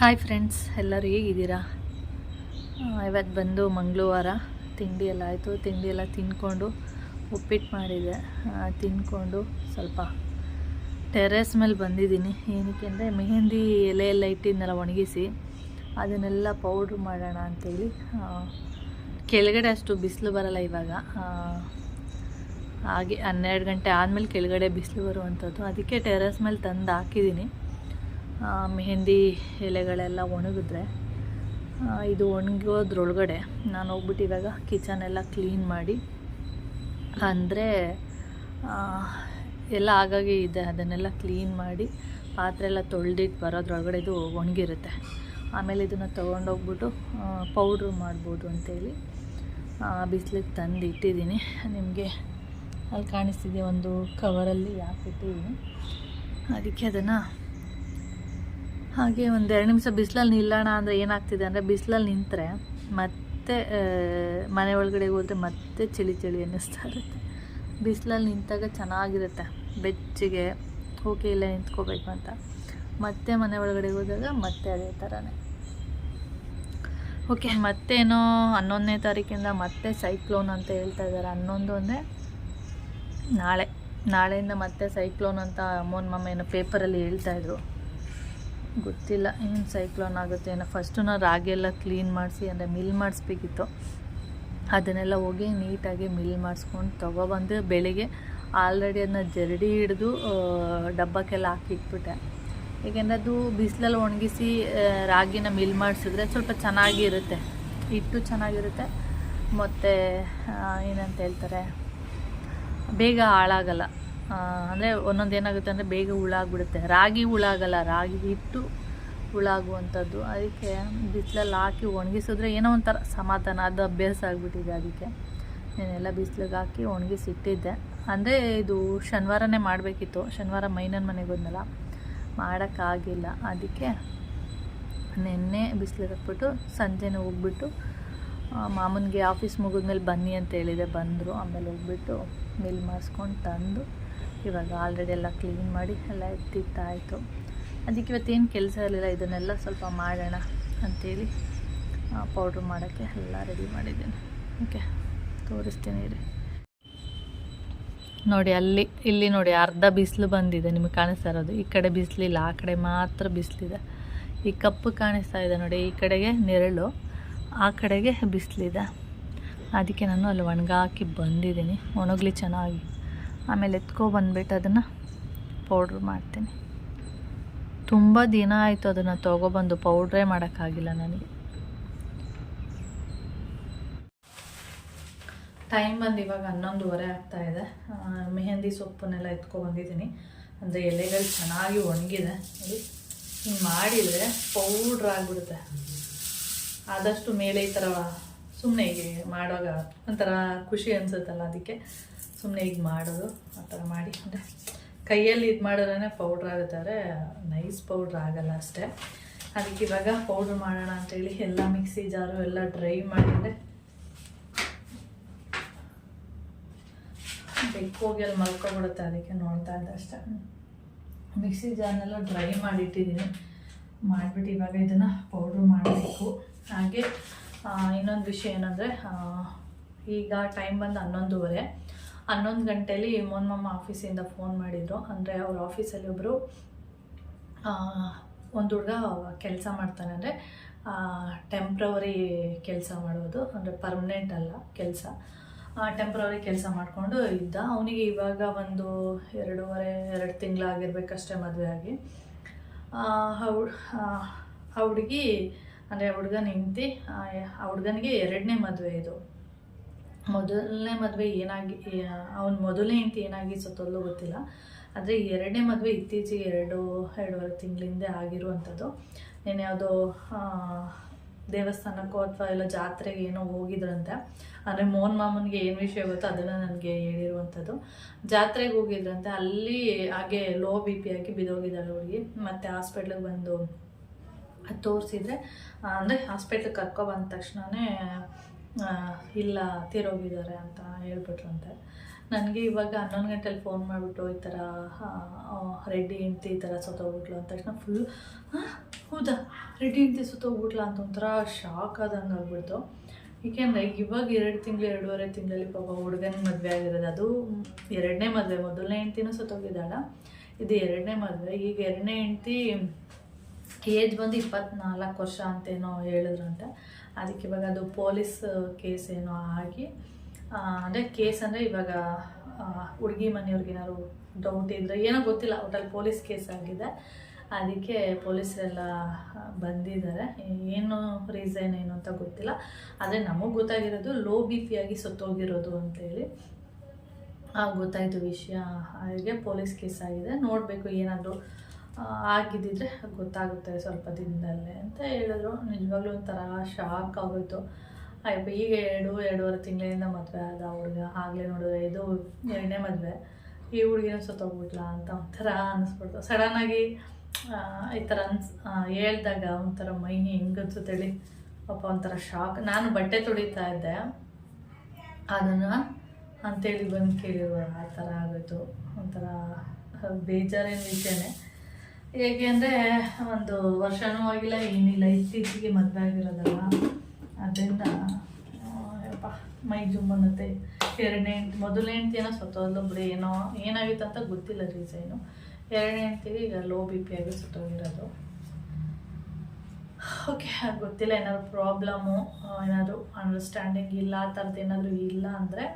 Hi friends ಎಲ್ಲರೂ ಹೇಗಿದ್ದೀರಾ? ಇವತ್ತು ಬಂದು ಮಂಗಳವಾರ, ತಿಂಡಿ ಎಲ್ಲ ಆಯಿತು. ತಿಂಡಿ ಎಲ್ಲ ತಿಂದ್ಕೊಂಡು ಉಪ್ಪಿಟ್ಟು ಮಾಡಿದೆ. ತಿನ್ಕೊಂಡು ಸ್ವಲ್ಪ ಟೆರೆಸ್ ಮೇಲೆ ಬಂದಿದ್ದೀನಿ. ಏನಕ್ಕೆ ಅಂದರೆ ಮೆಹಂದಿ ಎಲೆ ಎಲ್ಲ ಇಟ್ಟಿದ್ದೆಲ್ಲ ಒಣಗಿಸಿ, ಅದನ್ನೆಲ್ಲ ಪೌಡ್ರ್ ಮಾಡೋಣ ಅಂಥೇಳಿ ಕೆಳಗಡೆ ಅಷ್ಟು ಬಿಸಿಲು ಬರಲ್ಲ ಇವಾಗ. ಹಾಗೆ ಹನ್ನೆರಡು ಗಂಟೆ ಆದಮೇಲೆ ಕೆಳಗಡೆ ಬಿಸಿಲು ಬರುವಂಥದ್ದು. ಅದಕ್ಕೆ ಟೆರೆಸ್ ಮೇಲೆ ತಂದು ಹಾಕಿದ್ದೀನಿ. ಮೆಹಂದಿ ಎಲೆಗಳೆಲ್ಲ ಒಣಗಿದ್ರೆ ಇದು ಒಣಗೋದ್ರೊಳಗಡೆ ನಾನು ಹೋಗ್ಬಿಟ್ಟು ಇವಾಗ ಕಿಚನ್ ಎಲ್ಲ ಕ್ಲೀನ್ ಮಾಡಿ, ಅಂದರೆ ಎಲ್ಲ ಆಗಾಗೆ ಇದೆ. ಅದನ್ನೆಲ್ಲ ಕ್ಲೀನ್ ಮಾಡಿ ಪಾತ್ರೆ ಎಲ್ಲ ತೊಳೆದಿಟ್ಟು ಬರೋದ್ರೊಳಗಡೆ ಇದು ಒಣಗಿರುತ್ತೆ. ಆಮೇಲೆ ಇದನ್ನು ತೊಗೊಂಡೋಗ್ಬಿಟ್ಟು ಪೌಡ್ರ್ ಮಾಡ್ಬೋದು ಅಂತೇಳಿ ಬಿಸಿಲಿಗೆ ತಂದು ಇಟ್ಟಿದ್ದೀನಿ ನಿಮಗೆ ಅಲ್ಲಿ ಕಾಣಿಸ್ತಿದೆ ಒಂದು ಕವರಲ್ಲಿ ಹಾಕಿಟ್ಟಿದ್ದೀನಿ ಅದಕ್ಕೆ ಅದನ್ನು ಹಾಗೆ ಒಂದು ಎರಡು ನಿಮಿಷ ಬಿಸಿಲಲ್ಲಿ ನಿಲ್ಲೋಣ ಅಂದರೆ ಏನಾಗ್ತಿದೆ ಅಂದರೆ ಬಿಸಿಲಲ್ಲಿ ನಿಂತರೆ ಮತ್ತೆ ಮನೆ ಒಳಗಡೆ ಹೋದರೆ ಮತ್ತೆ ಚಳಿ ಚಳಿ ಅನ್ನಿಸ್ತಾ ಇರುತ್ತೆ. ಬಿಸಿಲಲ್ಲಿ ನಿಂತಾಗ ಚೆನ್ನಾಗಿರುತ್ತೆ. ಬೆಚ್ಚಗೆ, ಓಕೆ, ಇಲ್ಲೇ ನಿಂತ್ಕೋಬೇಕು ಅಂತ. ಮತ್ತೆ ಮನೆ ಒಳಗಡೆ ಹೋದಾಗ ಮತ್ತೆ ಅದೇ ಥರನೇ ಓಕೆ, ಮತ್ತೇನೋ ಹನ್ನೊಂದನೇ ತಾರೀಕಿಂದ ಮತ್ತೆ ಸೈಕ್ಲೋನ್ ಅಂತ ಹೇಳ್ತಾ ಇದ್ದಾರೆ ಹನ್ನೊಂದು ಅಂದರೆ ನಾಳೆ. ನಾಳೆಯಿಂದ ಮತ್ತೆ ಸೈಕ್ಲೋನ್ ಅಂತ ಅಮ್ಮನ ಮಮ್ಮ ಏನೋ ಪೇಪರಲ್ಲಿ ಹೇಳ್ತಾಯಿದ್ರು ಗೊತ್ತಿಲ್ಲ ಏನು ಸೈಕ್ಲೋನ್ ಆಗುತ್ತೆ ಏನೋ. ಫಸ್ಟು ನಾವು ರಾಗಿ ಎಲ್ಲ ಕ್ಲೀನ್ ಮಾಡಿಸಿ, ಅಂದರೆ ಮಿಲ್ ಮಾಡಿಸ್ಬೇಕಿತ್ತು. ಅದನ್ನೆಲ್ಲ ಹೋಗಿ ನೀಟಾಗಿ ಮಿಲ್ ಮಾಡಿಸ್ಕೊಂಡು ತೊಗೊಬಂದು ಬೆಳಿಗ್ಗೆ ಆಲ್ರೆಡಿ ಅದನ್ನ ಜರಡಿ ಹಿಡಿದು ಡಬ್ಬಕ್ಕೆಲ್ಲ ಹಾಕಿಟ್ಬಿಟ್ಟೆ ಏಕೆಂದರೆ ಅದು ಬಿಸಿಲಲ್ಲಿ ಒಣಗಿಸಿ ರಾಗಿನ ಮಿಲ್ ಮಾಡಿಸಿದ್ರೆ ಸ್ವಲ್ಪ ಚೆನ್ನಾಗಿರುತ್ತೆ. ಹಿಟ್ಟು ಚೆನ್ನಾಗಿರುತ್ತೆ. ಮತ್ತು ಏನಂತ ಹೇಳ್ತಾರೆ, ಬೇಗ ಹಾಳಾಗಲ್ಲ. ಅಂದರೆ ಒಂದೊಂದು ಏನಾಗುತ್ತೆ ಅಂದರೆ ಬೇಗ ಹುಳಾಗ್ಬಿಡುತ್ತೆ. ರಾಗಿ ಹುಳಾಗಲ್ಲ, ರಾಗಿ ಹಿಟ್ಟು ಹುಳಾಗುವಂಥದ್ದು. ಅದಕ್ಕೆ ಬಿಸಿಲಲ್ಲಿ ಹಾಕಿ ಒಣಗಿಸಿದ್ರೆ ಏನೋ ಒಂಥರ ಸಮಾಧಾನ, ಅದು ಅಭ್ಯಾಸ ಆಗಿಬಿಟ್ಟಿದೆ ಅದಕ್ಕೆ. ನಾನೆಲ್ಲ ಬಿಸಿಲಿಗೆ ಹಾಕಿ ಒಣಗಿಸಿ ಇಟ್ಟಿದ್ದೆ ಅಂದರೆ ಇದು ಶನಿವಾರನೇ ಮಾಡಬೇಕಿತ್ತು. ಶನಿವಾರ ಮೈನನ ಮನೆಗೆ ಬಂದಲ್ಲ ಮಾಡೋಕ್ಕಾಗಿಲ್ಲ. ಅದಕ್ಕೆ ನಿನ್ನೆ ಬಿಸಿಲಿಗೆ ಹಾಕ್ಬಿಟ್ಟು ಸಂಜೆನೇ ಹೋಗ್ಬಿಟ್ಟು ಮಾಮನಿಗೆ ಆಫೀಸ್ ಮುಗಿದ್ಮೇಲೆ ಬನ್ನಿ ಅಂತ ಹೇಳಿದೆ. ಬಂದರು, ಆಮೇಲೆ ಹೋಗ್ಬಿಟ್ಟು ಮಿಲ್ ಮಾಡಿಸ್ಕೊಂಡು ತಂದು ಇವಾಗ ಆಲ್ರೆಡಿ ಎಲ್ಲ ಕ್ಲೀನ್ ಮಾಡಿ ಎಲ್ಲ ಎತ್ತಿತ್ತಾಯಿತು ಅದಕ್ಕೆ ಇವತ್ತೇನು ಕೆಲಸ ಇರಲಿಲ್ಲ, ಇದನ್ನೆಲ್ಲ ಸ್ವಲ್ಪ ಮಾಡೋಣ ಅಂಥೇಳಿ ಪೌಡ್ರ್ ಮಾಡೋಕ್ಕೆ ಎಲ್ಲ ರೆಡಿ ಮಾಡಿದ್ದೀನಿ. ಓಕೆ ತೋರಿಸ್ತೀನಿ ನೋಡಿ, ಅಲ್ಲಿ, ಇಲ್ಲಿ ನೋಡಿ, ಅರ್ಧ ಬಿಸಿಲು ಬಂದಿದೆ, ನಿಮಗೆ ಕಾಣಿಸ್ತಾ ಇರೋದು. ಈ ಕಡೆ ಬಿಸಿಲಿಲ್ಲ ಆ ಕಡೆ ಮಾತ್ರ ಬಿಸಿಲಿದೆ ಈ ಕಪ್ಪು ಕಾಣಿಸ್ತಾ ಇದೆ ನೋಡಿ, ಈ ಕಡೆಗೆ ನೆರಳು, ಆ ಕಡೆಗೆ ಬಿಸಿಲಿದೆ ಅದಕ್ಕೆ ನಾನು ಅಲ್ಲಿ ಒಣಗಾಕಿ ಬಂದಿದ್ದೀನಿ. ಒಣಗಲಿ ಚೆನ್ನಾಗಿ ಆಮೇಲೆ ಎತ್ಕೋ ಬಂದ್ಬಿಟ್ಟು ಅದನ್ನು ಪೌಡ್ರ್ ಮಾಡ್ತೀನಿ. ತುಂಬ ದಿನ ಆಯಿತು ಅದನ್ನು ತೊಗೊಬಂದು, ಪೌಡ್ರೇ ಮಾಡೋಕ್ಕಾಗಿಲ್ಲ ನನಗೆ. ಟೈಮ್ ಬಂದು ಇವಾಗ ಹನ್ನೊಂದುವರೆ ಆಗ್ತಾ ಇದೆ. ಮೆಹಂದಿ ಸೊಪ್ಪನ್ನೆಲ್ಲ ಎತ್ಕೊ ಬಂದಿದ್ದೀನಿ. ಅಂದರೆ ಎಲೆಗಳು ಚೆನ್ನಾಗಿ ಒಣಗಿದೆ. ನೋಡಿ ಹಿಂಗೆ ಮಾಡಿದರೆ ಪೌಡ್ರ್ ಆಗಿಬಿಡುತ್ತೆ. ಆದಷ್ಟು ಮೇಲೆ ಈ ಥರ ಸುಮ್ಮನೆ ಹೀಗೆ ಮಾಡುವಾಗ ಒಂಥರ ಖುಷಿ ಅನಿಸುತ್ತಲ್ಲ ಅದಕ್ಕೆ. ಸುಮ್ಮನೆ ಈಗ ಮಾಡೋದು, ಆ ಥರ ಮಾಡಿ. ಅಂದರೆ ಕೈಯಲ್ಲಿ ಇದು ಮಾಡಿದ್ರೇ ಪೌಡ್ರ್ ಆಗುತ್ತಾರೆ. ನೈಸ್ ಪೌಡ್ರ್ ಆಗಲ್ಲ ಅಷ್ಟೇ. ಅದಕ್ಕೆ ಇವಾಗ ಪೌಡ್ರ್ ಮಾಡೋಣ ಅಂತೇಳಿ ಎಲ್ಲ ಮಿಕ್ಸಿ ಜಾರು ಎಲ್ಲ ಡ್ರೈ ಮಾಡಿದರೆ ಹೋಗಿ ಅಲ್ಲಿ ಮಲ್ಕೊಬಿಡುತ್ತೆ ಅದಕ್ಕೆ ನೋಡ್ತಾ ಇದ್ದೆ ಅಷ್ಟೇ. ಮಿಕ್ಸಿ ಜಾರ್ನೆಲ್ಲ ಡ್ರೈ ಮಾಡಿಟ್ಟಿದ್ದೀನಿ. ಮಾಡಿಬಿಟ್ಟು ಇವಾಗ ಇದನ್ನು ಪೌಡ್ರ್ ಮಾಡಬೇಕು. ಹಾಗೆ ಇನ್ನೊಂದು ವಿಷಯ ಏನಂದರೆ ಈಗ ಟೈಮ್ ಬಂದು ಹನ್ನೊಂದುವರೆ. ಹನ್ನೊಂದು ಗಂಟೆಲಿ ಮೋನ್ ಮಮ್ಮ ಆಫೀಸಿಂದ ಫೋನ್ ಮಾಡಿದರು. ಅಂದರೆ ಅವ್ರ ಆಫೀಸಲ್ಲಿ ಒಬ್ಬರು ಒಂದು ಹುಡುಗ ಕೆಲಸ ಮಾಡ್ತಾನೆ ಅಂದರೆ ಟೆಂಪ್ರವರಿ ಕೆಲಸ ಮಾಡೋದು. ಅಂದರೆ ಪರ್ಮನೆಂಟ್ ಅಲ್ಲ ಕೆಲಸ. ಟೆಂಪ್ರವರಿ ಕೆಲಸ ಮಾಡಿಕೊಂಡು ಇದ್ದ. ಅವನಿಗೆ ಇವಾಗ ಒಂದು ಎರಡೂವರೆ, ಎರಡು ತಿಂಗಳಾಗಿರ್ಬೇಕಷ್ಟೇ ಮದುವೆ ಆಗಿ. ಆ ಹುಡುಗಿ, ಅಂದರೆ ಹುಡುಗನ ಹೆಂಡ್ತಿ ಆ ಹುಡುಗನಿಗೆ ಎರಡನೇ ಮದುವೆ ಇದು. ಮೊದಲನೇ ಮದುವೆ ಏನಾಗಿ ಅವನ ಮೊದಲನೇ ಹೆಂಡತಿ ಏನಾಗಿ ಸತ್ತೋಲ್ಲೋ ಗೊತ್ತಿಲ್ಲ. ಆದರೆ ಎರಡನೇ ಮದುವೆ ಇತ್ತೀಚೆಗೆ ಎರಡು, ಎರಡೂವರೆ ತಿಂಗಳಿಂದೆ ಆಗಿರುವಂಥದ್ದು. ನೆನೆ ಯಾವುದೋ ದೇವಸ್ಥಾನಕ್ಕೋ ಅಥವಾ ಎಲ್ಲ ಜಾತ್ರೆಗೆ ಏನೋ ಹೋಗಿದ್ರಂತೆ. ಅಂದರೆ ಮೋಹನ್ ಮಾಮನಿಗೆ ಏನು ವಿಷಯ ಗೊತ್ತೋ ಅದನ್ನು ನನಗೆ ಹೇಳಿರುವಂಥದ್ದು. ಜಾತ್ರೆಗೆ ಹೋಗಿದ್ರಂತೆ, ಅಲ್ಲಿ ಹಾಗೆ ಲೋ ಬಿ ಪಿ ಆಗಿ ಬಿದ್ದೋಗಿದ್ದಾಳೆ ಹುಡುಗಿ. ಮತ್ತು ಹಾಸ್ಪಿಟ್ಲಿಗೆ ಬಂದು ತೋರಿಸಿದ್ರೆ ಅಂದರೆ ಹಾಸ್ಪಿಟ್ಲಿಗೆ ಕರ್ಕೊ ಬಂದ ತಕ್ಷಣವೇ ಇಲ್ಲ, ತೀರೋಗಿದ್ದಾರೆ ಅಂತ ಹೇಳ್ಬಿಟ್ರಂತೆ. ನನಗೆ ಇವಾಗ ಹನ್ನೊಂದು ಗಂಟೆಲಿ ಫೋನ್ ಮಾಡಿಬಿಟ್ಟು ಈ ಥರ ರೆಡ್ಡಿ ಹೆಂಡ್ತಿ ಈ ಥರ ಸತ್ತೋಗ್ಬಿಟ್ಲು ಅಂದ ತಕ್ಷಣ ಫುಲ್ ಹೌದಾ? ರೆಡ್ಡಿ ಹೆಂಡ್ತಿ ಸುತ್ತೋಗ್ಬಿಟ್ಲ ಅಂತ ಒಂಥರ ಶಾಕ್ ಆದಂಗೆ ಆಗ್ಬಿಡ್ತು. ಏಕೆಂದರೆ ಇವಾಗ ಎರಡು ತಿಂಗಳು, ಎರಡೂವರೆ ತಿಂಗಳಲ್ಲಿ ಪಾಪ ಹುಡುಗನಿಗೆ ಮದುವೆ ಆಗಿರೋದು. ಅದು ಎರಡನೇ ಮದುವೆ, ಮೊದಲನೇ ಹೆಂಡ್ತಿನೂ ಸತ್ತೋಗಿದ್ದಾಳ. ಇದು ಎರಡನೇ ಮದುವೆ. ಈಗ ಎರಡನೇ ಹೆಂಡ್ತಿ ಏಜ್ ಬಂದು ಇಪ್ಪತ್ನಾಲ್ಕು ವರ್ಷ ಅಂತೇನೋ ಹೇಳಿದ್ರಂತೆ. ಅದಕ್ಕೆ ಇವಾಗ ಅದು ಪೊಲೀಸ್ ಕೇಸ್ ಏನೋ ಆಗಿ ಅಂದರೆ ಕೇಸ್ ಅಂದರೆ ಇವಾಗ ಹುಡುಗಿ ಮನೆಯವ್ರಿಗೆ ಏನಾದ್ರು ಡೌಟ್ ಇದ್ದರೆ ಏನೋ ಗೊತ್ತಿಲ್ಲ ಒಟ್ಟಲ್ಲಿ ಪೊಲೀಸ್ ಕೇಸ್ ಆಗಿದೆ. ಅದಕ್ಕೆ ಪೊಲೀಸರೆಲ್ಲ ಬಂದಿದ್ದಾರೆ. ಏನು ರೀಸನ್ ಏನು ಅಂತ ಗೊತ್ತಿಲ್ಲ. ಆದರೆ ನಮಗೆ ಗೊತ್ತಾಗಿರೋದು ಲೋ ಬಿ ಪಿ ಆಗಿ ಸತ್ತೋಗಿರೋದು ಅಂತೇಳಿ. ಗೊತ್ತಾಯಿತು ವಿಷಯ ಹಾಗೆ ಪೊಲೀಸ್ ಕೇಸ್ ಆಗಿದೆ. ನೋಡಬೇಕು ಏನಾದರೂ ಆಗಿದ್ದಿದ್ರೆ ಗೊತ್ತಾಗುತ್ತೆ ಸ್ವಲ್ಪ ದಿನದಲ್ಲೇ ಅಂತ ಹೇಳಿದ್ರು. ನಿಜವಾಗ್ಲೂ ಒಂಥರ ಶಾಕ್ ಆಗೋಯ್ತು. ಅಯ್ಯಪ್ಪ, ಈಗ ಎರಡು, ಎರಡೂವರೆ ತಿಂಗಳಿಂದ ಮದುವೆ ಆದ ಹುಡುಗ. ಆಗಲೇ ನೋಡಿದ್ರೆ ಇದು ಎರಡನೇ ಮದುವೆ. ಈ ಹುಡುಗಿನ ಸತ್ತೋಗ್ಬಿಟ್ಲ ಅಂತ ಒಂಥರ ಅನಿಸ್ಬಿಡ್ತು. ಸಡನ್ನಾಗಿ ಈ ಥರ ಅನ್ಸ್ ಹೇಳಿದಾಗ ಒಂಥರ ಮೈ ಹೆಂಗೆ ಅನ್ಸುತ್ತೇಳಿ ಪಾಪ ಒಂಥರ ಶಾಕ್ ನಾನು ಬಟ್ಟೆ ತೊಳಿತಾ ಇದ್ದೆ. ಅದನ್ನು ಅಂತೇಳಿ ಬಂದು ಕೇಳಿದ್ರು. ಆ ಥರ ಆಗೋಯ್ತು. ಒಂಥರ ಬೇಜಾರೇನು ವಿಷಯನೇ. ಹೇಗೆ ಅಂದರೆ, ಒಂದು ವರ್ಷನೂ ಆಗಿಲ್ಲ, ಏನಿಲ್ಲ, ಇತ್ತೀಚೆಗೆ ಮದುವೆ ಆಗಿರೋದಲ್ಲ. ಅದರಿಂದ ಯಪ್ಪ, ಮೈ ಜುಮ್ ಅನ್ನತ್ತೆ ಎರಡನೇ ಹೆಂಡ್ತಿ, ಮೊದಲನೇ ಹೆಂಡ್ತಿ ಏನೋ ಸತ್ತೋದ್ಲು ಬಿಡಿ, ಏನೋ, ಏನಾಗಿತ್ತು ಅಂತ ಗೊತ್ತಿಲ್ಲ ರೀಸೈನು. ಎರಡನೇ ಹೆಂಡ್ತಿಗೆ ಈಗ ಲೋ ಬಿ ಪಿ ಆಗಿ ಸತ್ತೋಗಿರೋದು. ಓಕೆ ಗೊತ್ತಿಲ್ಲ, ಏನಾದ್ರು ಪ್ರಾಬ್ಲಮ್ಮು ಏನಾದರೂ ಅಂಡರ್ಸ್ಟ್ಯಾಂಡಿಂಗ್ ಇಲ್ಲ, ಆ ಥರದ್ದು ಏನಾದರೂ ಇಲ್ಲ ಅಂದರೆ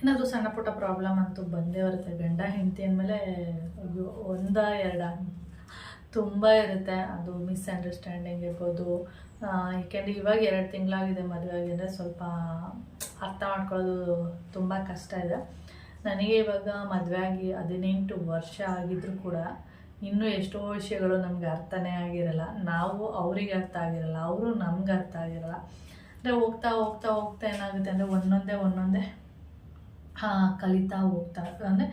ಏನಾದರೂ ಸಣ್ಣ ಪುಟ್ಟ ಪ್ರಾಬ್ಲಮ್ ಅಂತೂ ಬಂದೇ ಬರುತ್ತೆ. ಗಂಡ, ಹೆಂಡತಿ ಅಂದಮೇಲೆ ಒಂದ, ಎರಡ ತುಂಬ ಇರುತ್ತೆ. ಅದು ಮಿಸ್ಅಂಡರ್ಸ್ಟ್ಯಾಂಡಿಂಗ್ ಇರ್ಬೋದು. ಏಕೆಂದ್ರೆ ಇವಾಗ ಎರಡು ತಿಂಗಳಾಗಿದೆ ಮದುವೆ ಆಗಿದೆ ಸ್ವಲ್ಪ ಅರ್ಥ ಮಾಡ್ಕೊಳ್ಳೋದು ತುಂಬ ಕಷ್ಟ ಇದೆ. ನನಗೆ ಇವಾಗ ಮದುವೆ ಆಗಿ ಹದಿನೆಂಟು ವರ್ಷ ಆಗಿದ್ರೂ ಕೂಡ ಇನ್ನೂ ಎಷ್ಟೋ ವಿಷಯಗಳು ನಮ್ಗೆ ಅರ್ಥನೇ ಆಗಿರಲ್ಲ. ನಾವು ಅವ್ರಿಗೆ ಅರ್ಥ ಆಗಿರಲ್ಲ. ಅವರು ನಮ್ಗೆ ಅರ್ಥ ಆಗಿರಲ್ಲ. ಅಂದರೆ ಹೋಗ್ತಾ ಹೋಗ್ತಾ ಹೋಗ್ತಾ ಏನಾಗುತ್ತೆ ಅಂದರೆ ಒಂದೊಂದೇ ಒಂದೊಂದೇ ಕಲಿತಾ ಹೋಗ್ತಾ ಅಂದರೆ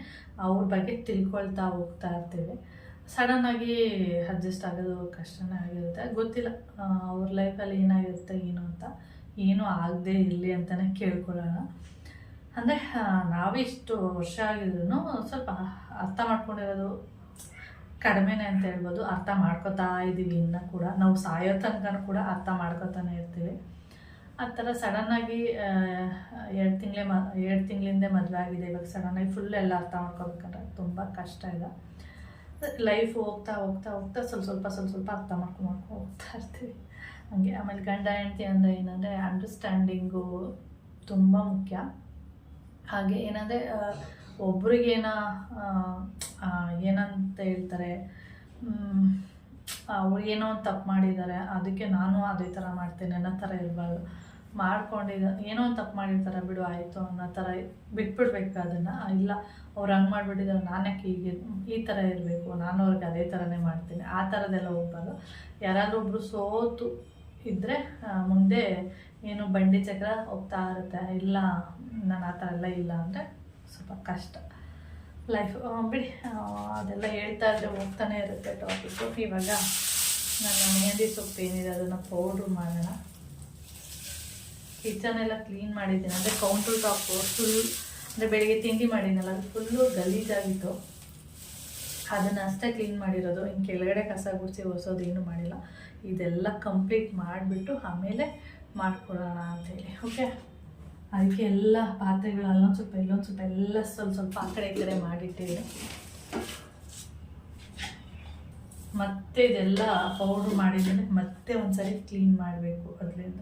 ಅವ್ರ ಬಗ್ಗೆ ತಿಳ್ಕೊಳ್ತಾ ಹೋಗ್ತಾ ಇರ್ತೀವಿ. ಸಡನ್ನಾಗಿ ಅಡ್ಜಸ್ಟ್ ಆಗೋದು ಕಷ್ಟನೇ ಆಗಿರುತ್ತೆ. ಗೊತ್ತಿಲ್ಲ ಅವ್ರ ಲೈಫಲ್ಲಿ ಏನಾಗಿರುತ್ತೆ, ಏನು ಅಂತ. ಏನೂ ಆಗದೆ ಇರಲಿ ಅಂತಲೇ ಕೇಳ್ಕೊಳ್ಳೋಣ. ಅಂದರೆ ನಾವಿಷ್ಟು ವರ್ಷ ಆಗಿದ್ರು ಸ್ವಲ್ಪ ಅರ್ಥ ಮಾಡ್ಕೊಂಡಿರೋದು ಕಡಿಮೆನೇ ಅಂತ ಹೇಳ್ಬೋದು. ಅರ್ಥ ಮಾಡ್ಕೋತಾ ಇದ್ದೀವಿ ಇನ್ನೂ ಕೂಡ. ನಾವು ಸಾಯೋ ತನಕ ಕೂಡ ಅರ್ಥ ಮಾಡ್ಕೋತಾನೆ ಇರ್ತೀವಿ. ಆ ಥರ ಸಡನ್ನಾಗಿ ಎರಡು ತಿಂಗಳೇ ಮ, ಎರಡು ತಿಂಗಳಿಂದ ಮದುವೆ ಆಗಿದೆ. ಇವಾಗ ಸಡನ್ನಾಗಿ ಫುಲ್ ಎಲ್ಲ ಅರ್ಥ ಮಾಡ್ಕೋಬೇಕಂದ್ರೆ ತುಂಬ ಕಷ್ಟ ಇದೆ. ಲೈಫ್ ಹೋಗ್ತಾ ಹೋಗ್ತಾ ಹೋಗ್ತಾ ಸ್ವಲ್ಪ ಸ್ವಲ್ಪ ಸ್ವಲ್ಪ ಸ್ವಲ್ಪ ಅರ್ಥ ಮಾಡ್ಕೊಂಡು ಹೋಗ್ತಾ ಇರ್ತೀವಿ. ಹಾಗೆ ಆಮೇಲೆ ಗಂಡ ಹೆಂಡತಿ ಅಂದರೆ ಏನಂದರೆ ಅಂಡರ್ಸ್ಟ್ಯಾಂಡಿಂಗು ತುಂಬ ಮುಖ್ಯ. ಹಾಗೆ ಏನಂದರೆ ಒಬ್ರಿಗೇನ ಏನಂತ ಹೇಳ್ತಾರೆ ಅವ್ರು ಏನೋ ಒಂದು ತಪ್ಪು ಮಾಡಿದ್ದಾರೆ, ಅದಕ್ಕೆ ನಾನು ಅದೇ ಥರ ಮಾಡ್ತೇನೆ ಅನ್ನೋ ಥರ ಇರಬಾರ್ದು. ಮಾಡ್ಕೊಂಡಿದ್ದ, ಏನೋ ಒಂದು ತಪ್ಪು ಮಾಡಿರ್ತಾರೆ ಬಿಡು ಆಯಿತು ಅನ್ನೋ ಥರ ಬಿಟ್ಬಿಡ್ಬೇಕು ಅದನ್ನು. ಇಲ್ಲ, ಅವ್ರು ಹಂಗೆ ಮಾಡಿಬಿಟ್ಟಿದ್ದಾರೆ ನಾನಕ್ಕೆ ಹೀಗೆ, ಈ ಥರ ಇರಬೇಕು, ನಾನು ಅವ್ರಿಗೆ ಅದೇ ಥರನೇ ಮಾಡ್ತೀನಿ, ಆ ಥರದ್ದೆಲ್ಲ ಹೋಗ್ಬಾರ್ದು. ಯಾರಾದರೂ ಒಬ್ಬರು ಸೋತು ಇದ್ದರೆ ಮುಂದೆ ಏನು ಬಂಡಿ ಚಕ್ರ ಹೋಗ್ತಾ ಇರುತ್ತೆ, ಇಲ್ಲ, ನಾನು ಆ ಥರ ಎಲ್ಲ ಇಲ್ಲ ಅಂದರೆ ಸ್ವಲ್ಪ ಕಷ್ಟ. ಲೈಫ್ ಬಿಡಿ ಅದೆಲ್ಲ ಹೇಳ್ತಾ ಇದ್ದರೆ ಹೋಗ್ತಾನೆ ಇರುತ್ತೆ ಟಾಪಿಕ್ಕು ಇವಾಗ ನನ್ನ ಮೆಹಂದಿ ಸೊಪ್ಪು ಏನಿದೆ, ಅದನ್ನು ಪೌಡ್ರ್ ಮಾಡೋಣ. ಕಿಚನ್ ಎಲ್ಲ ಕ್ಲೀನ್ ಮಾಡಿದ್ದೀನಿ. ಅಂದರೆ ಕೌಂಟರ್ ಟಾಪು ಫುಲ್ ಅಂದರೆ ಬೆಳಿಗ್ಗೆ ತಿಂಡಿ ಮಾಡಿದ್ನಲ್ಲ, ಅದು ಫುಲ್ಲು ಗಲೀಜಾಗಿತ್ತು. ಅದನ್ನು ಅಷ್ಟೇ ಕ್ಲೀನ್ ಮಾಡಿರೋದು. ಇನ್ನು ಕೆಳಗಡೆ ಕಸ ಗುಡಿಸಿ ಒರೆಸೋದು ಏನು ಮಾಡಿಲ್ಲ. ಇದೆಲ್ಲ ಕಂಪ್ಲೀಟ್ ಮಾಡಿಬಿಟ್ಟು ಆಮೇಲೆ ಮಾಡ್ಕೊಡೋಣ ಅಂತೇಳಿ. ಓಕೆ ಅದಕ್ಕೆ ಎಲ್ಲ ಪಾತ್ರೆಗಳು, ಅಲ್ಲೊಂದು ಸ್ವಲ್ಪ, ಇಲ್ಲೊಂದು ಸ್ವಲ್ಪ, ಎಲ್ಲ ಸ್ವಲ್ಪ ಸ್ವಲ್ಪ ಆ ಕಡೆ ಈ ಕಡೆ ಮಾಡಿಟ್ಟಿದ್ದೀನಿ. ಮತ್ತೆ ಇದೆಲ್ಲ ಪೌಡ್ರ್ ಮಾಡಿದ್ದೀನಿ ಮತ್ತೆ ಒಂದ್ಸರಿ ಕ್ಲೀನ್ ಮಾಡಬೇಕು ಅದರಿಂದ.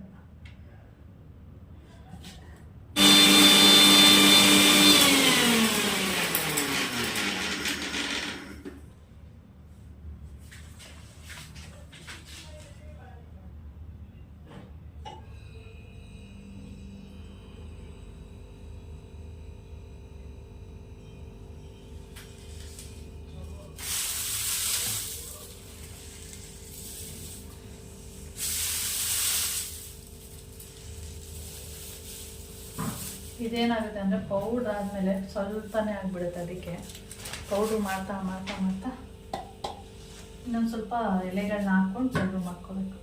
ಇದೇನಾಗುತ್ತೆ ಅಂದರೆ ಪೌಡ್ರ್ ಆದಮೇಲೆ ಸ್ವಲ್ಪನೇ ಆಗಿಬಿಡುತ್ತೆ ಅದಕ್ಕೆ. ಪೌಡ್ರ್ ಮಾಡ್ತಾ ಮಾಡ್ತಾ ಮಾಡ್ತಾ ಇನ್ನೊಂದು ಸ್ವಲ್ಪ ಎಲೆಗಳನ್ನ ಹಾಕ್ಕೊಂಡು ಪೌಡ್ರ್ ಮಾಡ್ಕೋಬೇಕು.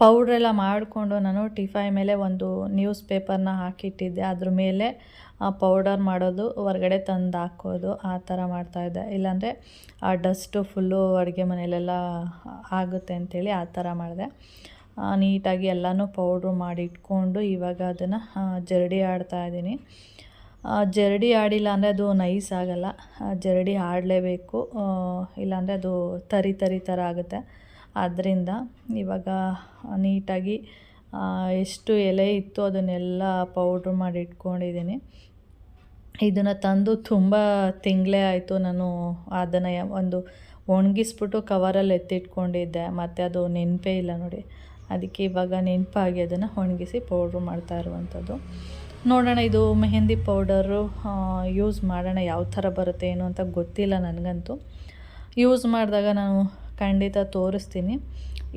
ಪೌಡ್ರೆಲ್ಲ ಮಾಡಿಕೊಂಡು ನಾನು ಟಿಫೈ ಮೇಲೆ ಒಂದು ನ್ಯೂಸ್ ಪೇಪರ್ನ ಹಾಕಿಟ್ಟಿದ್ದೆ. ಅದ್ರ ಮೇಲೆ ಪೌಡರ್ ಮಾಡೋದು, ಹೊರಗಡೆ ತಂದು ಹಾಕೋದು, ಆ ಥರ ಮಾಡ್ತಾಯಿದ್ದೆ ಇಲ್ಲಾಂದರೆ ಆ ಡಸ್ಟು ಫುಲ್ಲು ಅಡುಗೆ ಮನೆಯಲ್ಲೆಲ್ಲ ಆಗುತ್ತೆ ಅಂಥೇಳಿ ಆ ಥರ ಮಾಡಿದೆ. ನೀಟಾಗಿ ಎಲ್ಲನೂ ಪೌಡ್ರ್ ಮಾಡಿ ಇಟ್ಕೊಂಡು ಇವಾಗ ಅದನ್ನು ಜರಡಿ ಆಡ್ತಾ ಇದ್ದೀನಿ. ಜರಡಿ ಆಡಿಲ್ಲ ಅಂದರೆ ಅದು ನೈಸ್ ಆಗಲ್ಲ. ಜರಡಿ ಆಡಲೇಬೇಕು. ಇಲ್ಲಾಂದರೆ ಅದು ತರಿ ತರಿ ಥರ ಆಗುತ್ತೆ. ಆದ್ದರಿಂದ ಇವಾಗ ನೀಟಾಗಿ ಎಷ್ಟು ಎಲೆ ಇತ್ತು ಅದನ್ನೆಲ್ಲ ಪೌಡ್ರ್ ಮಾಡಿ ಇಟ್ಕೊಂಡಿದ್ದೀನಿ ಇದನ್ನು ತಂದು ತುಂಬ ತಿಂಗಳೇ ಆಯಿತು ನಾನು ಅದನ್ನು ಒಂದು ಒಣಗಿಸ್ಬಿಟ್ಟು ಕವರಲ್ಲಿ ಎತ್ತಿಟ್ಕೊಂಡಿದ್ದೆ. ಮತ್ತು ಅದು ನೆನಪೇ ಇಲ್ಲ ನೋಡಿ. ಅದಕ್ಕೆ ಇವಾಗ ನೆನಪಾಗಿ ಅದನ್ನು ಒಣಗಿಸಿ ಪೌಡ್ರು ಮಾಡ್ತಾ ಇರುವಂಥದ್ದು. ನೋಡೋಣ, ಇದು ಮೆಹಂದಿ ಪೌಡರು ಯೂಸ್ ಮಾಡೋಣ, ಯಾವ ಥರ ಬರುತ್ತೆ ಏನು ಅಂತ ಗೊತ್ತಿಲ್ಲ ನನಗಂತೂ. ಯೂಸ್ ಮಾಡಿದಾಗ ನಾನು ಖಂಡಿತ ತೋರಿಸ್ತೀನಿ.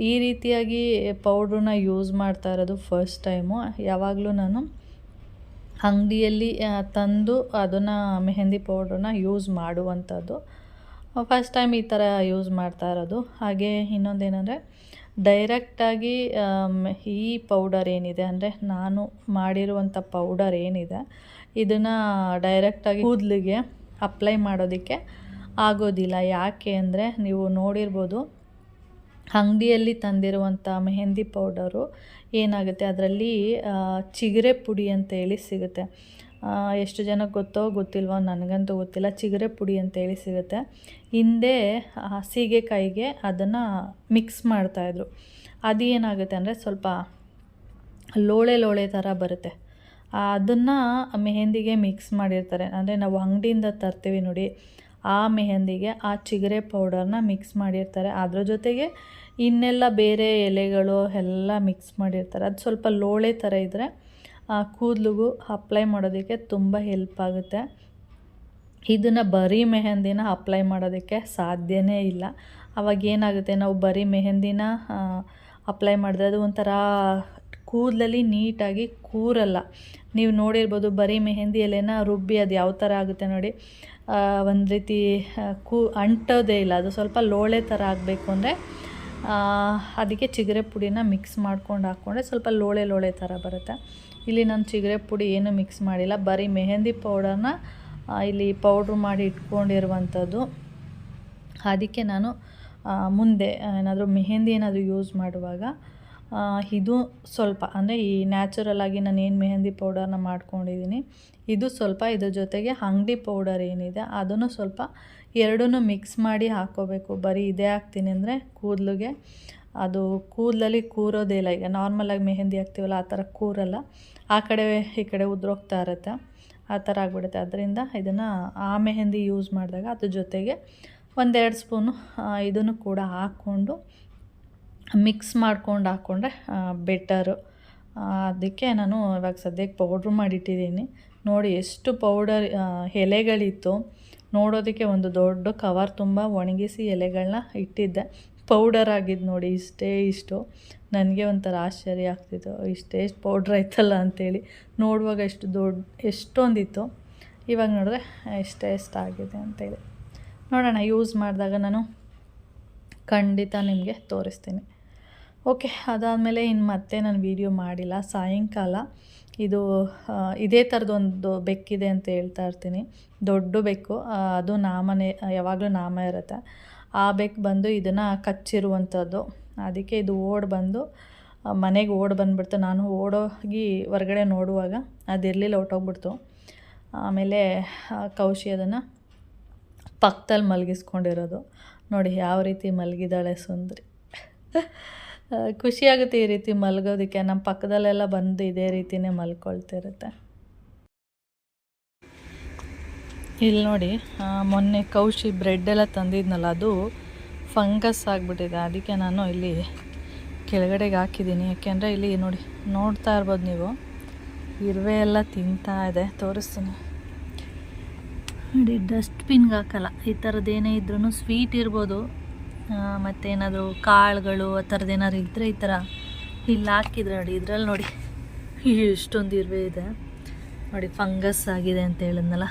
ಈ ರೀತಿಯಾಗಿ ಪೌಡ್ರನ್ನ ಯೂಸ್ ಮಾಡ್ತಾ ಇರೋದು ಫಸ್ಟ್ ಟೈಮು ಯಾವಾಗಲೂ ನಾನು ಅಂಗಡಿಯಲ್ಲಿ ತಂದು ಅದನ್ನು ಮೆಹಂದಿ ಪೌಡ್ರನ್ನ ಯೂಸ್ ಮಾಡುವಂಥದ್ದು. ಫಸ್ಟ್ ಟೈಮ್ ಈ ಥರ ಯೂಸ್ ಮಾಡ್ತಾ ಇರೋದು. ಹಾಗೆ ಇನ್ನೊಂದೇನೆಂದರೆ ಡೈರೆಕ್ಟಾಗಿ ಈ ಪೌಡರ್ ಏನಿದೆ ಅಂದರೆ ನಾನು ಮಾಡಿರುವಂಥ ಪೌಡರ್ ಏನಿದೆ, ಇದನ್ನು ಡೈರೆಕ್ಟಾಗಿ ಕೂದಲಿಗೆ ಅಪ್ಲೈ ಮಾಡೋದಕ್ಕೆ ಆಗೋದಿಲ್ಲ. ಯಾಕೆ ಅಂದರೆ ನೀವು ನೋಡಿರ್ಬೋದು, ಅಂಗಡಿಯಲ್ಲಿ ತಂದಿರುವಂಥ ಮೆಹಂದಿ ಪೌಡರು ಏನಾಗುತ್ತೆ? ಅದರಲ್ಲಿ ಚಿಗರೆ ಪುಡಿ ಅಂತೇಳಿ ಸಿಗುತ್ತೆ. ಎಷ್ಟು ಜನಕ್ಕೆ ಗೊತ್ತೋ ಗೊತ್ತಿಲ್ವೋ ನನಗಂತೂ ಗೊತ್ತಿಲ್ಲ. ಚಿಗರೆ ಪುಡಿ ಅಂತೇಳಿ ಸಿಗುತ್ತೆ. ಹಿಂದೆ ಹಸಿಗೆಕಾಯಿಗೆ ಅದನ್ನು ಮಿಕ್ಸ್ ಮಾಡ್ತಾಯಿದ್ರು ಅದು ಏನಾಗುತ್ತೆ ಅಂದರೆ ಸ್ವಲ್ಪ ಲೋಳೆ ಲೋಳೆ ಥರ ಬರುತ್ತೆ. ಅದನ್ನು ಮೆಹೆಂದಿಗೆ ಮಿಕ್ಸ್ ಮಾಡಿರ್ತಾರೆ. ಅಂದರೆ ನಾವು ಅಂಗಡಿಯಿಂದ ತರ್ತೀವಿ ನೋಡಿ, ಆ ಮೆಹೆಂದಿಗೆ ಆ ಚಿಗರೆ ಪೌಡರ್ನ ಮಿಕ್ಸ್ ಮಾಡಿರ್ತಾರೆ. ಅದ್ರ ಜೊತೆಗೆ ಇನ್ನೆಲ್ಲ ಬೇರೆ ಎಲೆಗಳು ಎಲ್ಲ ಮಿಕ್ಸ್ ಮಾಡಿರ್ತಾರೆ. ಅದು ಸ್ವಲ್ಪ ಲೋಳೆ ಥರ ಇದ್ದರೆ ಕೂದಲಿಗೂ ಅಪ್ಲೈ ಮಾಡೋದಕ್ಕೆ ತುಂಬ ಹೆಲ್ಪ್ ಆಗುತ್ತೆ. ಇದನ್ನು ಬರೀ ಮೆಹಂದಿನ ಅಪ್ಲೈ ಮಾಡೋದಕ್ಕೆ ಸಾಧ್ಯವೇ ಇಲ್ಲ. ಅವಾಗ ಏನಾಗುತ್ತೆ, ನಾವು ಬರೀ ಮೆಹಂದಿನ ಅಪ್ಲೈ ಮಾಡಿದ್ರೆ ಅದು ಒಂಥರ ಕೂದಲಲ್ಲಿ ನೀಟಾಗಿ ಕೂರಲ್ಲ. ನೀವು ನೋಡಿರ್ಬೋದು ಬರೀ ಮೆಹಂದಿ ಎಲೆನ ರುಬ್ಬಿ ಅದು ಯಾವ ಥರ ಆಗುತ್ತೆ ನೋಡಿ. ಒಂದು ರೀತಿ ಕೂ, ಅಂಟೋದೇ ಇಲ್ಲ. ಅದು ಸ್ವಲ್ಪ ಲೋಳೆ ಥರ ಆಗಬೇಕು ಅಂದರೆ ಅದಕ್ಕೆ ಚಿಗರೆ ಪುಡಿನ ಮಿಕ್ಸ್ ಮಾಡ್ಕೊಂಡು ಹಾಕ್ಕೊಂಡ್ರೆ ಸ್ವಲ್ಪ ಲೋಳೆ ಲೋಳೆ ಥರ ಬರುತ್ತೆ. ಇಲ್ಲಿ ನಾನು ಚಿಗರೆ ಪುಡಿ ಏನು ಮಿಕ್ಸ್ ಮಾಡಿಲ್ಲ. ಬರೀ ಮೆಹೆಂದಿ ಪೌಡರ್ನ ಇಲ್ಲಿ ಪೌಡ್ರ್ ಮಾಡಿ ಇಟ್ಕೊಂಡಿರುವಂಥದ್ದು. ಅದಕ್ಕೆ ನಾನು ಮುಂದೆ ಏನಾದರೂ ಮೆಹೆಂದಿ ಏನಾದರೂ ಯೂಸ್ ಮಾಡುವಾಗ ಇದು ಸ್ವಲ್ಪ, ಅಂದರೆ ಈ ನ್ಯಾಚುರಲ್ ಆಗಿ ನಾನು ಏನು ಮೆಹೆಂದಿ ಪೌಡರ್ನ ಮಾಡ್ಕೊಂಡಿದ್ದೀನಿ, ಇದು ಸ್ವಲ್ಪ ಇದ್ರ ಜೊತೆಗೆ ಅಂಗಡಿ ಪೌಡರ್ ಏನಿದೆ, ಅದನ್ನು ಸ್ವಲ್ಪ ಎರಡೂ ಮಿಕ್ಸ್ ಮಾಡಿ ಹಾಕ್ಕೋಬೇಕು. ಬರೀ ಇದೇ ಹಾಕ್ತೀನಿ ಅಂದರೆ ಕೂದಲಿಗೆ. ಅದು ಕೂದಲಲ್ಲಿ ಕೂರೋದೇ ಇಲ್ಲ. ಈಗ ನಾರ್ಮಲಾಗಿ ಮೆಹಂದಿ ಹಾಕ್ತೀವಲ್ಲ, ಆ ಥರ ಕೂರಲ್ಲ. ಆ ಕಡೆ, ಈ ಕಡೆ ಉದುರೋಗ್ತಾ ಇರುತ್ತೆ. ಆ ಥರ ಆಗಿಬಿಡುತ್ತೆ. ಅದರಿಂದ ಇದನ್ನು ಆ ಮೆಹಂದಿ ಯೂಸ್ ಮಾಡಿದಾಗ ಅದ್ರ ಜೊತೆಗೆ ಒಂದೆರಡು ಸ್ಪೂನು ಇದನ್ನು ಕೂಡ ಹಾಕ್ಕೊಂಡು ಮಿಕ್ಸ್ ಮಾಡ್ಕೊಂಡು ಹಾಕ್ಕೊಂಡ್ರೆ ಬೆಟರು ಅದಕ್ಕೆ ನಾನು ಇವಾಗ ಸದ್ಯಕ್ಕೆ ಪೌಡ್ರ್ ಮಾಡಿಟ್ಟಿದ್ದೀನಿ. ನೋಡಿ ಎಷ್ಟು ಪೌಡರ್ ಎಲೆಗಳಿತ್ತು. ನೋಡೋದಕ್ಕೆ ಒಂದು ದೊಡ್ಡ ಕವರ್ ತುಂಬ ಒಣಗಿಸಿ ಎಲೆಗಳನ್ನ ಇಟ್ಟಿದ್ದೆ. ಪೌಡರ್ ಆಗಿದ್ದು ನೋಡಿ, ಇಷ್ಟೇ ಇಷ್ಟು. ನನಗೆ ಒಂಥರ ಆಶ್ಚರ್ಯ ಆಗ್ತಿತ್ತು. ಇಷ್ಟೇ ಇಷ್ಟು ಪೌಡ್ರ್ ಆಯ್ತಲ್ಲ ಅಂಥೇಳಿ ನೋಡುವಾಗ ಎಷ್ಟು ದೊಡ್ಡ ಎಷ್ಟೊಂದಿತ್ತು. ಇವಾಗ ನೋಡಿದ್ರೆ, ಎಷ್ಟೇ ಆಗಿದೆ ಅಂತೇಳಿ. ನೋಡೋಣ, ಯೂಸ್ ಮಾಡಿದಾಗ ನಾನು ಖಂಡಿತ ನಿಮಗೆ ತೋರಿಸ್ತೀನಿ. ಓಕೆ, ಅದಾದಮೇಲೆ ಇನ್ನು ಮತ್ತೆ ನಾನು ವೀಡಿಯೋ ಮಾಡಿಲ್ಲ. ಸಾಯಂಕಾಲ ಇದು ಇದೇ ಇದೇ ಥರದೊಂದು ಬೆಕ್ಕಿದೆ ಅಂತ ಹೇಳ್ತಾ ಇರ್ತೀನಿ. ದೊಡ್ಡ ಬೆಕ್ಕು. ಅದು ನಾಮನೇ, ಯಾವಾಗಲೂ ನಾಮ ಇರುತ್ತೆ. ಆ ಬೆಕ್ಕು ಬಂದು ಇದನ್ನು ಕಚ್ಚಿರುವಂಥದ್ದು ಅದಕ್ಕೆ ಇದು ಓಡ್ ಬಂದು ಮನೆಗೆ ಓಡಿ ಬಂದುಬಿಡ್ತು. ನಾನು ಓಡೋಗಿ ಹೊರಗಡೆ ನೋಡುವಾಗ ಅದಿರಲಿಲ್ಲ ಹೊಟ್ಟೋಗ್ಬಿಡ್ತು ಆಮೇಲೆ ಕೌಶಿ ಅದನ್ನು ಪಕ್ಕದಲ್ಲಿ ಮಲಗಿಸ್ಕೊಂಡಿರೋದು. ನೋಡಿ ಯಾವ ರೀತಿ ಮಲಗಿದಾಳೆ ಸುಂದ್ರಿ. ಖುಷಿಯಾಗುತ್ತೆ ಈ ರೀತಿ ಮಲಗೋದಕ್ಕೆ. ನಮ್ಮ ಪಕ್ಕದಲ್ಲೆಲ್ಲ ಬಂದು ಇದೇ ರೀತಿಯೇ ಮಲ್ಕೊಳ್ತಿರುತ್ತೆ. ಇಲ್ಲಿ ನೋಡಿ ಮೊನ್ನೆ ಕೌಶಿ ಬ್ರೆಡ್ ಎಲ್ಲ ತಂದಿದ್ನಲ್ಲ, ಅದು ಫಂಗಸ್ ಆಗಿಬಿಟ್ಟಿದೆ. ಅದಕ್ಕೆ ನಾನು ಇಲ್ಲಿ ಕೆಳಗಡೆಗೆ ಹಾಕಿದ್ದೀನಿ. ಯಾಕೆಂದರೆ ಇಲ್ಲಿ ನೋಡಿ, ನೋಡ್ತಾ ಇರ್ಬೋದು ನೀವು. ಇರುವೆ ಎಲ್ಲ ತಿಂತಾ ಇದೆ. ತೋರಿಸ್ತೀನಿ. ನೋಡಿ ಡಸ್ಟ್ಬಿನ್ಗೆ ಹಾಕಲ್ಲ. ಈ ಥರದ್ದೇನೇ ಇದ್ರೂ ಸ್ವೀಟ್ ಇರ್ಬೋದು. ಮತ್ತೇನಾದರೂ ಕಾಳುಗಳು, ಆ ಥರದ್ದು ಏನಾದ್ರು ಇದ್ದರೆ ಈ ಥರ ಇಲ್ಲಿ ಹಾಕಿದ್ರೆ ನೋಡಿ, ಇದ್ರಲ್ಲಿ ನೋಡಿ, ಇಷ್ಟೊಂದು ಇರುವೆ ಇದೆ. ನೋಡಿ ಫಂಗಸ್ ಆಗಿದೆ ಅಂತ ಹೇಳಿದ್ನಲ್ಲ.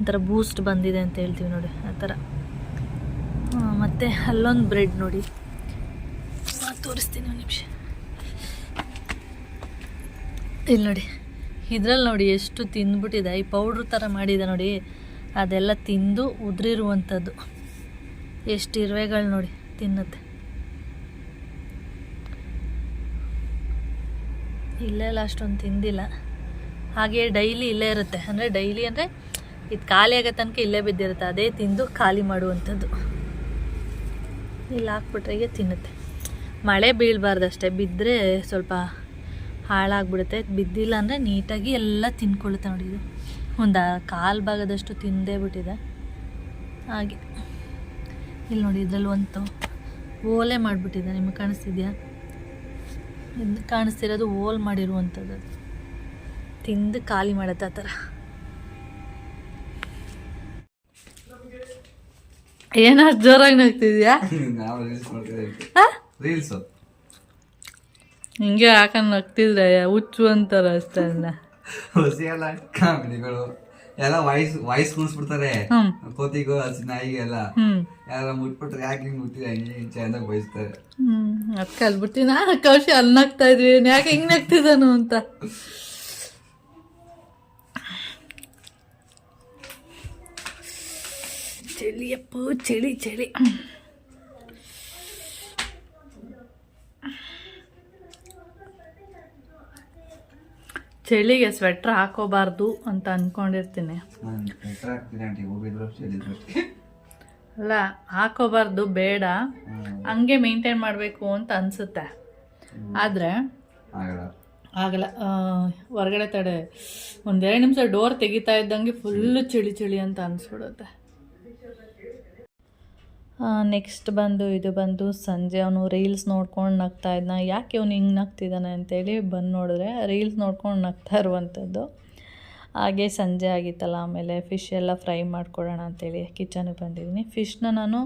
ಒಂಥರ ಬೂಸ್ಟ್ ಬಂದಿದೆ ಅಂತ ಹೇಳ್ತೀವಿ ನೋಡಿ, ಆ ಥರ. ಮತ್ತು ಅಲ್ಲೊಂದು ಬ್ರೆಡ್ ನೋಡಿ. ತೋರಿಸ್ತೀನಿ ಒಂದು ನಿಮಿಷ. ಇಲ್ಲಿ ನೋಡಿ ಇದ್ರಲ್ಲಿ ನೋಡಿ ಎಷ್ಟು ತಿಂದ್ಬಿಟ್ಟಿದೆ. ಈ ಪೌಡ್ರ್ ಥರ ಮಾಡಿದೆ ನೋಡಿ, ಅದೆಲ್ಲ ತಿಂದು ಉದುರಿರುವಂಥದ್ದು. ಎಷ್ಟು ಇರುವೆಗಳು ನೋಡಿ ತಿನ್ನುತ್ತೆ. ಇಲ್ಲೆಲ್ಲ ಅಷ್ಟೊಂದು ತಿಂದಿಲ್ಲ. ಹಾಗೆ ಡೈಲಿ ಇಲ್ಲೇ ಇರುತ್ತೆ. ಅಂದರೆ ಡೈಲಿ ಅಂದರೆ ಇದು ಖಾಲಿ ಆಗೋ ತನಕ ಇಲ್ಲೇ ಬಿದ್ದಿರುತ್ತೆ. ಅದೇ ತಿಂದು ಖಾಲಿ ಮಾಡುವಂಥದ್ದು. ಇಲ್ಲಿ ಹಾಕ್ಬಿಟ್ರೆ ತಿನ್ನುತ್ತೆ. ಮಳೆ ಬೀಳಬಾರ್ದು ಅಷ್ಟೇ ಬಿದ್ದರೆ ಸ್ವಲ್ಪ ಹಾಳಾಗ್ಬಿಡುತ್ತೆ. ಬಿದ್ದಿಲ್ಲ ಅಂದರೆ ನೀಟಾಗಿ ಎಲ್ಲ ತಿನ್ಕೊಳ್ಳುತ್ತೆ ನೋಡಿ ಇದು. ಒಂದು ಕಾಲು ಭಾಗದಷ್ಟು ತಿಂದೇ ಬಿಟ್ಟಿದೆ. ಹಾಗೆ. ಇಲ್ಲಿ ನೋಡಿ ಇದರಲ್ಲಿ ಒಂದು ಓಲೆ ಮಾಡಿಬಿಟ್ಟಿದೆ. ನಿಮಗೆ ಕಾಣಿಸ್ತಿದ್ಯಾ? ಇದು ಕಾಣಿಸ್ತಿರೋದು ಓಲ್ ಮಾಡಿರುವಂಥದ್ದು. ತಿಂದು ಖಾಲಿ ಮಾಡುತ್ತೆ ಆ ಥರ. ಏನಾದ್ರು ಜೋರಾಗಿ ನಗ್ತಿದ್ಯಾ? ರೀಲ್ಸ್ ಹಿಂಗೆ ಹಾಕೊಂಡು ನಗ್ತಿದ್ರೆ ಹುಚ್ಚು ಅಂತಾರ ಅಷ್ಟೇ ಹೊಸಿ ಎಲ್ಲ ಕಾಮಿಡಿಗಳು. ಎಲ್ಲ ವಾಯ್ಸ್ ವಾಯ್ಸ್ ಕೂರಿಸ್ಬಿಡ್ತಾರೆ. ಕೋತಿಗೂ ಹಸಿ ನಾಯಿಗೆ ಎಲ್ಲ ಯಾರ ಮುಟ್ಬಿಟ್ರೆ ಯಾಕೆ ಹಿಂಗೆ ಮುಟ್ಟಿದೆ ಹಂಗೆ ಅಂತ ಬಯಸ್ತಾರೆ. ಹ್ಮ್. ಅದಕ್ಕೆ ಅಲ್ಬಿಡ್ತೀನಿ ನಾನು ಕೌಶಿ ಅಲ್ಲಿ ನಗ್ತಾ ಇದ್ವಿ. ಯಾಕೆ ಹಿಂಗೆ ನಗ್ತಿದ್ದಾನು ಅಂತ. ಚಳಿಯಪ್ಪ ಚಳಿ ಚಳಿ ಚಳಿಗೆ ಸ್ವೆಟ್ರ್ ಹಾಕೋಬಾರ್ದು ಅಂತ ಅಷ್ಟೇ ಅಲ್ಲ ಹಾಕೋಬಾರ್ದು ಬೇಡ. ಹಂಗೆ ಮೇಂಟೈನ್ ಮಾಡಬೇಕು ಅಂತ ಅನಿಸುತ್ತೆ. ಆದರೆ ಆಗಲ್ಲ. ಆಗಲ್ಲ. ಹೊರಗಡೆ ತಡೆ ಒಂದೆರಡು ನಿಮಿಷ ಡೋರ್ ತೆಗಿತಾ ಇದ್ದಂಗೆ ಫುಲ್ಲು ಚಳಿ ಚಳಿ ಅಂತ ಅನಿಸ್ಬಿಡುತ್ತೆ. ನೆಕ್ಸ್ಟ್ ಬಂದು, ಇದು ಬಂದು ಸಂಜೆ ಅವನು ರೀಲ್ಸ್ ನೋಡ್ಕೊಂಡು ನಗ್ತಾ ಇದ್ನ. ಯಾಕೆ ಅವ್ನು ಹಿಂಗೆ ನಗ್ತಿದ್ದಾನೆ ಅಂತೇಳಿ ಬಂದು ನೋಡಿದ್ರೆ ರೀಲ್ಸ್ ನೋಡ್ಕೊಂಡು ನಗ್ತಾ ಇರುವಂಥದ್ದು. ಹಾಗೆ ಸಂಜೆ ಆಗಿತ್ತಲ್ಲ, ಆಮೇಲೆ ಫಿಶ್ ಎಲ್ಲ ಫ್ರೈ ಮಾಡ್ಕೊಡೋಣ ಅಂತೇಳಿ ಕಿಚನಿಗೆ ಬಂದಿದ್ದೀನಿ. ಫಿಶ್ನ ನಾನು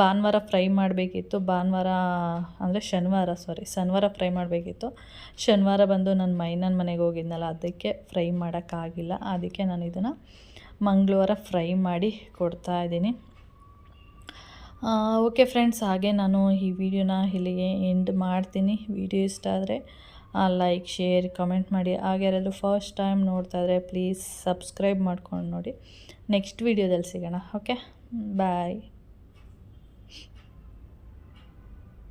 ಭಾನುವಾರ ಫ್ರೈ ಮಾಡಬೇಕಿತ್ತು. ಭಾನುವಾರ, ಅಂದರೆ ಶನಿವಾರ ಸಾರಿ ಶನಿವಾರ ಫ್ರೈ ಮಾಡಬೇಕಿತ್ತು. ಶನಿವಾರ ಬಂದು ನನ್ನ ಮೈನನ ಮನೆಗೆ ಹೋಗಿದ್ನಲ್ಲ, ಅದಕ್ಕೆ ಫ್ರೈ ಮಾಡೋಕ್ಕಾಗಿಲ್ಲ. ಅದಕ್ಕೆ ನಾನು ಇದನ್ನು ಮಂಗಳವಾರ ಫ್ರೈ ಮಾಡಿ ಕೊಡ್ತಾ ಇದ್ದೀನಿ. ಓಕೆ ಫ್ರೆಂಡ್ಸ್ ಹಾಗೆ ನಾನು ಈ ವಿಡಿಯೋನ ಇಲ್ಲಿಗೆ ಎಂಡ್ ಮಾಡ್ತೀನಿ. ವಿಡಿಯೋ ಇಷ್ಟ ಆದರೆ ಲೈಕ್ ಶೇರ್ ಕಮೆಂಟ್ ಮಾಡಿ. ಹಾಗೆ ಯಾರಾದರೂ ಫಸ್ಟ್ ಟೈಮ್ ನೋಡ್ತಾ ಇದ್ರೆ ಪ್ಲೀಸ್ ಸಬ್ಸ್ಕ್ರೈಬ್ ಮಾಡ್ಕೊಂಡು ನೋಡಿ. ನೆಕ್ಸ್ಟ್ ವಿಡಿಯೋದಲ್ಲಿ ಸಿಗೋಣ ಓಕೆ ಬಾಯ್